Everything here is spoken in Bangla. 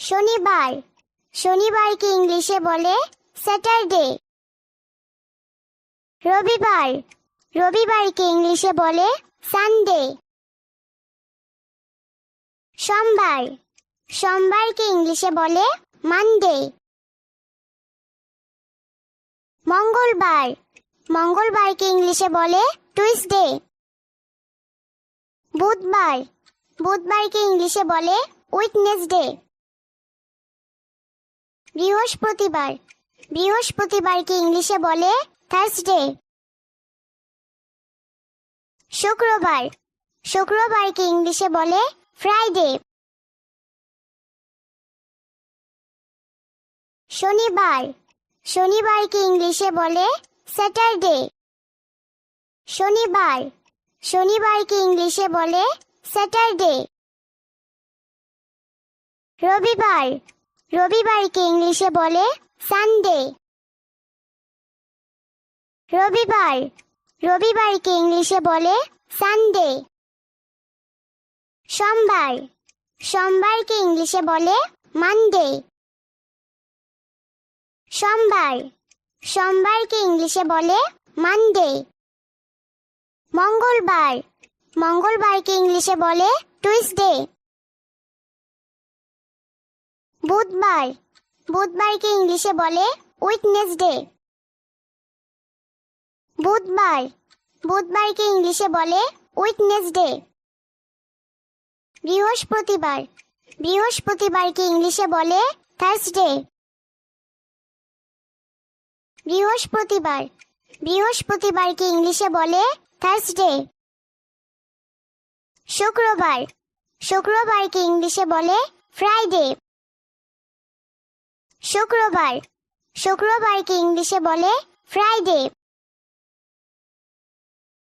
শনিবার। শনিবারকে ইংলিশে বলে স্যাটারডে। রবিবার। রবিবারকে ইংলিশে বলে সানডে। সোমবার। সোমবারকে ইংলিশে বলে মানডে। মঙ্গলবার। মঙ্গলবারকে ইংলিশে বলে টুইসডে। বুধবার। বুধবারকে ইংলিশে বলে উইটনেসডে। বৃহস্পতিবার। বৃহস্পতিবারকে ইংলিশে বলে থার্সডে শুক্রবার। শুক্রবারকে ইংলিশে বলে ফ্রাইডে শনিবার। শনিবারকে ইংলিশে বলে স্যাটারডে শনিবার। শনিবারকে ইংলিশে বলে স্যাটারডে রবিবার। রবিবারকে ইংলিশে বলে সানডে রবিবার, রবিবারকে ইংলিশে বলে সানডে সোমবার, সোমবারকে ইংলিশে বলে মানডে সোমবার, সোমবারকে ইংলিশে বলে মানডে মঙ্গলবার, মঙ্গলবারকে ইংলিশে বলে টুইসডে বুধবার। বুধবারকে ইংলিশে বলে উইটনেসডে বুধবার। বুধবারকে ইংলিশে বলে উইটনেসডে বৃহস্পতিবার। বৃহস্পতিবারকে ইংলিশে বলে থার্সডে। বৃহস্পতিবার। বৃহস্পতিবারকে ইংলিশে বলে থার্সডে। শুক্রবার। শুক্রবারকে ইংলিশে বলে ফ্রাইডে। শুক্রবার। শুক্রবারকে ইংলিশে বলে ফ্রাইডে।